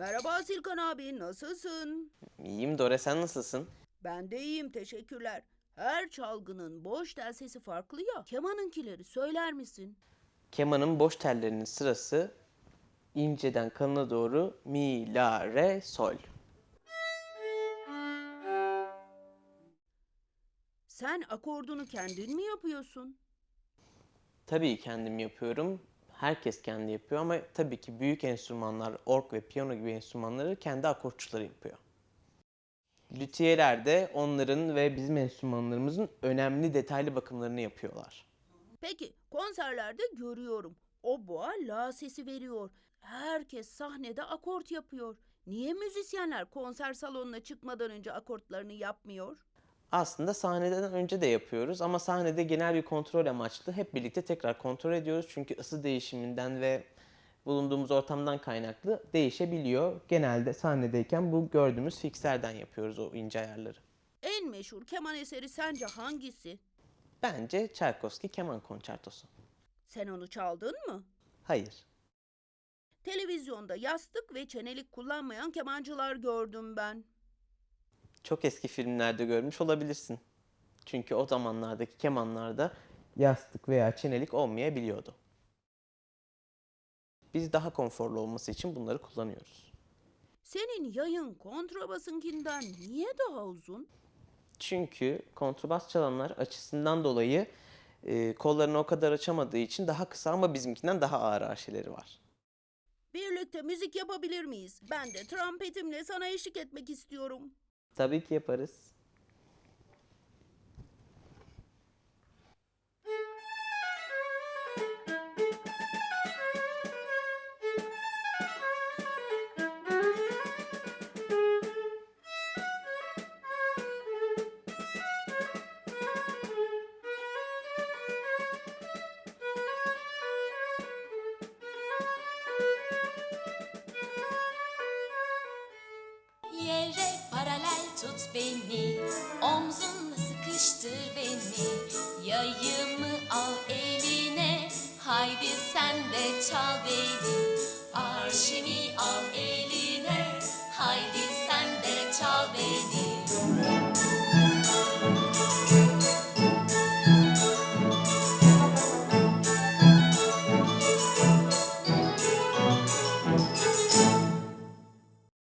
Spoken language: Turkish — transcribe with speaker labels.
Speaker 1: Merhaba Silkan abi, nasılsın?
Speaker 2: İyiyim Dore sen nasılsın?
Speaker 1: Ben de iyiyim, teşekkürler. Her çalgının boş tel sesi farklı ya. Kemanınkileri söyler misin?
Speaker 2: Kemanın boş tellerinin sırası inceden kalına doğru mi, la, re, sol.
Speaker 1: Sen akordunu kendin mi yapıyorsun?
Speaker 2: Tabii kendim yapıyorum. Herkes kendi yapıyor ama tabii ki büyük enstrümanlar, org ve piyano gibi enstrümanları kendi akortçuları yapıyor. Lüthiyeler de onların ve bizim enstrümanlarımızın önemli detaylı bakımlarını yapıyorlar.
Speaker 1: Peki, konserlerde görüyorum. O boğa la sesi veriyor. Herkes sahnede akort yapıyor. Niye müzisyenler konser salonuna çıkmadan önce akortlarını yapmıyor?
Speaker 2: Aslında sahneden önce de yapıyoruz ama sahnede genel bir kontrol amaçlı hep birlikte tekrar kontrol ediyoruz. Çünkü ısı değişiminden ve bulunduğumuz ortamdan kaynaklı değişebiliyor. Genelde sahnedeyken bu gördüğümüz fikslerden yapıyoruz o ince ayarları.
Speaker 1: En meşhur keman eseri sence hangisi?
Speaker 2: Bence Tchaikovsky keman konçertosu.
Speaker 1: Sen onu çaldın mı?
Speaker 2: Hayır.
Speaker 1: Televizyonda yastık ve çenelik kullanmayan kemancılar gördüm ben.
Speaker 2: Çok eski filmlerde görmüş olabilirsin. Çünkü o zamanlardaki kemanlarda yastık veya çenelik olmayabiliyordu. Biz daha konforlu olması için bunları kullanıyoruz.
Speaker 1: Senin yayın kontrabasınkinden niye daha uzun?
Speaker 2: Çünkü kontrbas çalanlar açısından dolayı e, kollarını o kadar açamadığı için daha kısa ama bizimkinden daha ağır arşeleri var.
Speaker 1: Birlikte müzik yapabilir miyiz? Ben de trompetimle sana eşlik etmek istiyorum.
Speaker 2: Tabii ki yaparız.
Speaker 3: Yere paralel tut beni. Omzunla sıkıştır beni. Yayımı al eline. Haydi sen de çal beni